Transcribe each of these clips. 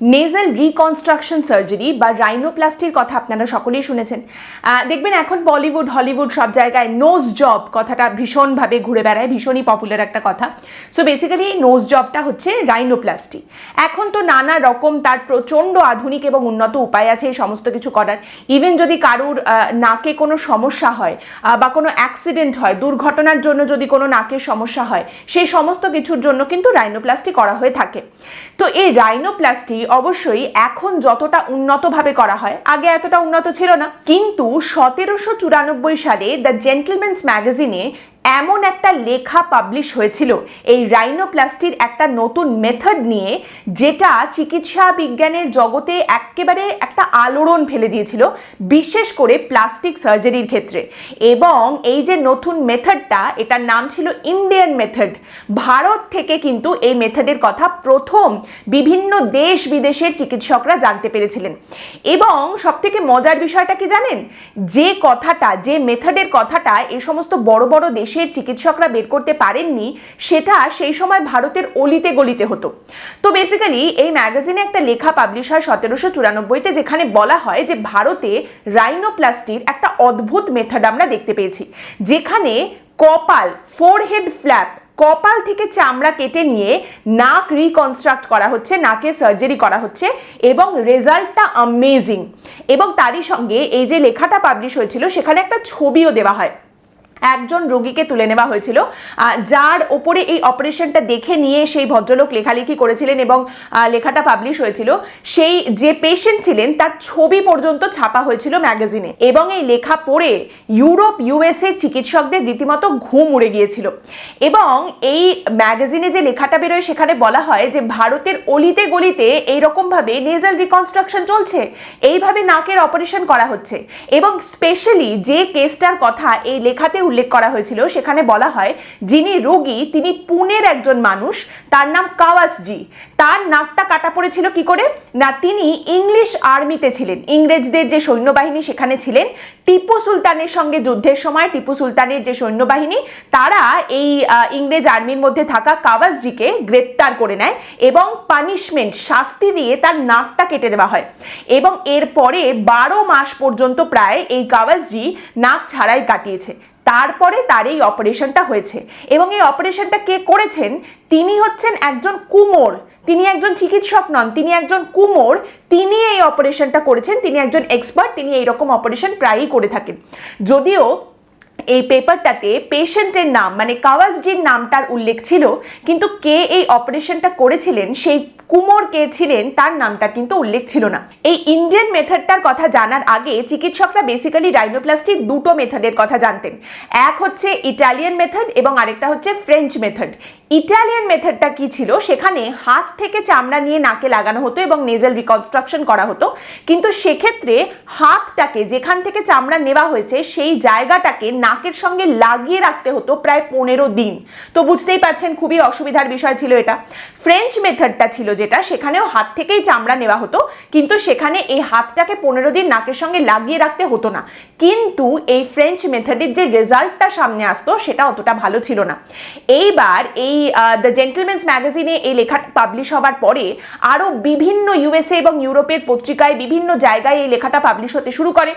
Nasal reconstruction surgery বা রাইনোপ্লাস্টির কথা আপনারা সকলেই শুনেছেন। দেখবেন এখন বলিউড, হলিউড সব জায়গায় নোজ জব কথাটা ভীষণভাবে ঘুরে বেড়ায়, ভীষণই পপুলার একটা কথা। সো বেসিক্যালি এই নোজ জবটা হচ্ছে রাইনোপ্লাস্টি এখন তো নানা রকম তার প্রচণ্ড আধুনিক এবং উন্নত উপায় আছে এই সমস্ত কিছু করার। ইভেন যদি কারুর নাকে কোনো সমস্যা হয় বা কোনো অ্যাক্সিডেন্ট হয়, দুর্ঘটনার জন্য যদি কোনো নাকের সমস্যা হয়, সেই সমস্ত কিছুর জন্য কিন্তু রাইনোপ্লাস্টি করা হয়ে থাকে। তো এই রাইনোপ্লাস্টি অবশ্যই এখন যতটা উন্নতভাবে করা হয়, আগে এতটা উন্নত ছিল না। কিন্তু সতেরোশো চুরানব্বই সালে দ্য জেন্টলম্যানস ম্যাগাজিনে এমন একটা লেখা পাবলিশ হয়েছিল। এই রাইনোপ্লাস্টির একটা নতুন মেথড নিয়ে যেটা চিকিৎসা বিজ্ঞানের জগতে একেবারে একটা আলোড়ন ফেলে দিয়েছিল, বিশেষ করে প্লাস্টিক সার্জারির ক্ষেত্রে। এবং এই যে নতুন মেথডটা এটার নাম ছিল ইন্ডিয়ান মেথড ভারত থেকে কিন্তু এই মেথডের কথা প্রথম বিভিন্ন দেশ বিদেশের চিকিৎসকরা জানতে পেরেছিলেন। এবং সবথেকে মজার বিষয়টা কি জানেন? যে কথাটা, যে মেথডের কথাটা এই সমস্ত বড় বড় দেশের চিকিৎসকরা বের করতে পারেননি, সেটা সেই সময় ভারতের অলিতে গলিতে হতো। তো বেসিক্যালি এই ম্যাগাজিনে একটা লেখা পাবলিশ হয় সতেরোশো চুরানব্বইতে যেখানে বলা হয় যে ভারতে রাইনোপ্লাস্টির একটা অদ্ভুত মেথড আমরা দেখতে পেয়েছি, যেখানে কপাল ফোরহেড ফ্ল্যাপ কপাল থেকে চামড়া কেটে নিয়ে নাক রিকনস্ট্রাক্ট করা হচ্ছে, নাকে সার্জারি করা হচ্ছে এবং রেজাল্টটা অ্যামেজিং এবং তারই সঙ্গে এই যে লেখাটা পাবলিশ হয়েছিল, সেখানে একটা ছবিও দেওয়া হয়। একজন রোগীকে তুলে নেওয়া হয়েছিল। যার ওপরে এই অপারেশনটা দেখে নিয়ে সেই ভদ্রলোক লেখালেখি করেছিলেন এবং লেখাটা পাবলিশ হয়েছিল। সেই যে পেশেন্ট ছিলেন, তার ছবি পর্যন্ত ছাপা হয়েছিল ম্যাগাজিনে এবং এই লেখা পড়ে ইউরোপ ইউএস এর চিকিৎসকদের রীতিমতো ঘুম উড়ে গিয়েছিল। এবং এই ম্যাগাজিনে যে লেখাটা বেরোয়, সেখানে বলা হয় যে ভারতের অলিতে গলিতে এইরকমভাবে নেজাল রিকনস্ট্রাকশন চলছে। এইভাবে নাকের অপারেশন করা হচ্ছে। এবং স্পেশালি যে কেসটার কথা এই লেখাতে উল্লেখ করা হয়েছিল, সেখানে বলা হয়, যিনি রোগী, তিনি পুনের একজন মানুষ, তার নাম কাওয়াসজি। তার নাকটা কাটা পড়েছিল কি করে? না, তিনি ইংলিশ আর্মিতে ছিলেন। ইংরেজদের যে সৈন্যবাহিনী সেখানে ছিলেন। টিপু সুলতানের সঙ্গে যুদ্ধের সময় টিপু সুলতানের যে সৈন্যবাহিনী, তারা এই ইংরেজ আর্মির মধ্যে থাকা কাওয়াসজিকে গ্রেপ্তার করে নেয় এবং পানিশমেন্ট, শাস্তি দিয়ে তার নাকটা কেটে দেওয়া হয়। এবং এরপরে বারো মাস পর্যন্ত প্রায় এই কাওয়াসজি নাক ছাড়াই কাটিয়েছে। তারপরে তার এই অপারেশনটা হয়েছে। এবং এই অপারেশনটা কে করেছেন? তিনি হচ্ছেন একজন কুমোর। তিনি একজন চিকিৎসক নন, তিনি একজন কুমোর। তিনি এই অপারেশনটা করেছেন, তিনি একজন এক্সপার্ট, তিনি এইরকম অপারেশন প্রায়ই করে থাকেন। যদিও এই পেপারটাতে পেশেন্টের নাম মানে কাওয়াসজির নামটার উল্লেখ ছিল, কিন্তু কে এই অপারেশনটা করেছিলেন, সেই কুমোর কে ছিলেন তার নামটা কিন্তু উল্লেখ ছিল না। এই ইন্ডিয়ান মেথডটার কথা জানার আগে চিকিৎসকরা বেসিক্যালি রাইনোপ্লাস্টিক দুটো মেথডের কথা জানতেন। এক হচ্ছে ইটালিয়ান মেথড এবং আরেকটা হচ্ছে ফ্রেঞ্চ মেথড ইটালিয়ান মেথডটা কি ছিল? সেখানে হাত থেকে চামড়া নিয়ে নাকে লাগানো হতো এবং নেজাল রিকনস্ট্রাকশন করা হতো। কিন্তু সেক্ষেত্রে হাতটাকে যেখান থেকে চামড়া নেওয়া হয়েছে, সেই জায়গাটাকে নাকের সঙ্গে লাগিয়ে রাখতে হতো প্রায় পনেরো দিন। তো বুঝতেই পারছেন খুবই অসুবিধার বিষয় ছিল এটা। ফ্রেঞ্চ মেথডটা ছিল যেটা সেখানেও হাত থেকেই চামড়া নেওয়া হতো, কিন্তু সেখানে এই হাতটাকে পনেরো দিন নাকের সঙ্গে লাগিয়ে রাখতে হতো না। কিন্তু এই ফ্রেঞ্চ মেথডের যে রেজাল্টটা সামনে আসতো, সেটা অতটা ভালো ছিল না। এইবার এই দ্য জেন্টলম্যানস ম্যাগাজিনে এই লেখা পাবলিশ হবার পরে আরও বিভিন্ন ইউএসএ এবং ইউরোপের পত্রিকায় বিভিন্ন জায়গায় এই লেখাটা পাবলিশ হতে শুরু করে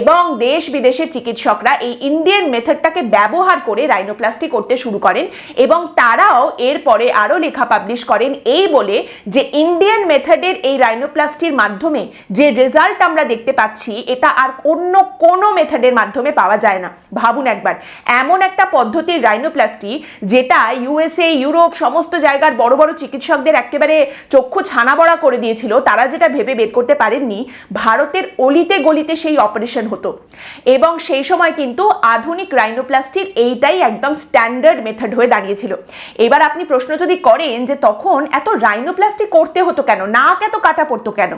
এবং দেশ বিদেশের চিকিৎসকরা এই ইন্ডিয়ান মেথডটাকে ব্যবহার করে রাইনোপ্লাস্টি করতে শুরু করেন এবং তারাও এরপরে আরও লেখা পাবলিশ করেন। এই বলে যে ইন্ডিয়ান মেথডের এই রাইনোপ্লাস্টির মাধ্যমে যে রেজাল্ট আমরা দেখতে পাচ্ছি, এটা আর অন্য কোনো মেথডের মাধ্যমে পাওয়া যায় না। ভাবুন একবার, এমন একটা পদ্ধতির রাইনোপ্লাস্টি যেটা ইউএসএ ইউরোপ সমস্ত জায়গার বড় বড় চিকিৎসকদের একেবারে চক্ষু ছানা বড়া করে দিয়েছিল, তারা যেটা ভেবে বের করতে পারেননি, ভারতের অলিতে গলিতে সেই অপারেশন হতো। এবং সেই সময় কিন্তু আধুনিক রাইনোপ্লাস্টির এইটাই একদম স্ট্যান্ডার্ড মেথড হয়ে দাঁড়িয়েছিল। এবার আপনি প্রশ্ন যদি করেন যে তখন এত রাইনোপ্লাস্টি করতে হতো কেন? নাক এত কাটা পড়তো কেন?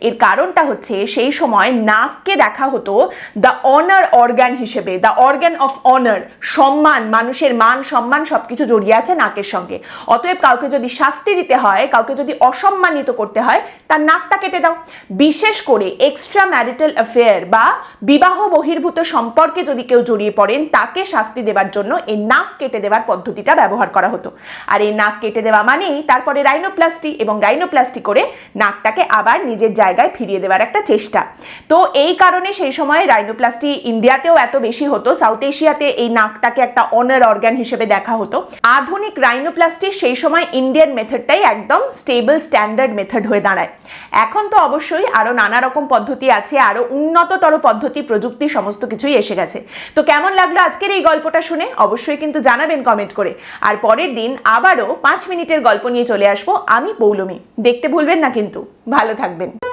এর কারণটা হচ্ছে সেই সময় নাককে দেখা হতো দ্য অনার অর্গান হিসেবে দ্য অর্গান অফ অনার সম্মান, মানুষের মান, সম্মান সবকিছু জড়িয়ে আছে নাকের সঙ্গে। অতএব কাউকে যদি শাস্তি দিতে হয়, কাউকে যদি অসম্মানিত করতে হয়, তার নাকটা কেটে দাও। বিশেষ করে এক্সট্রা ম্যারিটাল অ্যাফেয়ার বা বিবাহ বহির্ভূত সম্পর্কে যদি কেউ জড়িয়ে পড়েন, তাকে শাস্তি দেওয়ার জন্য এই নাক কেটে দেওয়ার পদ্ধতিটা ব্যবহার করা হতো। আর এই নাক কেটে দেওয়া মানেই তারপরে রাইনোপ্লাস্টি এবং রাইনোপ্লাস্টি করে নাকটাকে আবার নিজের জায়গায় ফিরিয়ে দেওয়ার একটা চেষ্টা। তো এই কারণে সেই সময় রাইনোপ্লাস্টি ইন্ডিয়াতেও এত বেশি হতো সাউথ এশিয়াতে এই নাকটাকে একটা অনার অর্গান হিসেবে দেখা হতো। আধুনিক রাইনোপ্লাস্টি সেই সময় ইন্ডিয়ান মেথডটাই একদম স্টেবল স্ট্যান্ডার্ড মেথড হয়ে দাঁড়ায়। এখন তো অবশ্যই আরও নানা রকম পদ্ধতি আছে আরও উন্নততর পদ্ধতি, প্রযুক্তি, সমস্ত কিছুই এসে গেছে। তো কেমন লাগল আজকের এই গল্পটা শুনে? অবশ্যই কিন্তু জানাবেন কমেন্ট করে। আর পরের দিন আবারও পাঁচ মিনিটের গল্প নিয়ে চলে আসব। আমি পৌলমি। দেখতে ভুলবেন না কিন্তু। ভালো থাকবেন।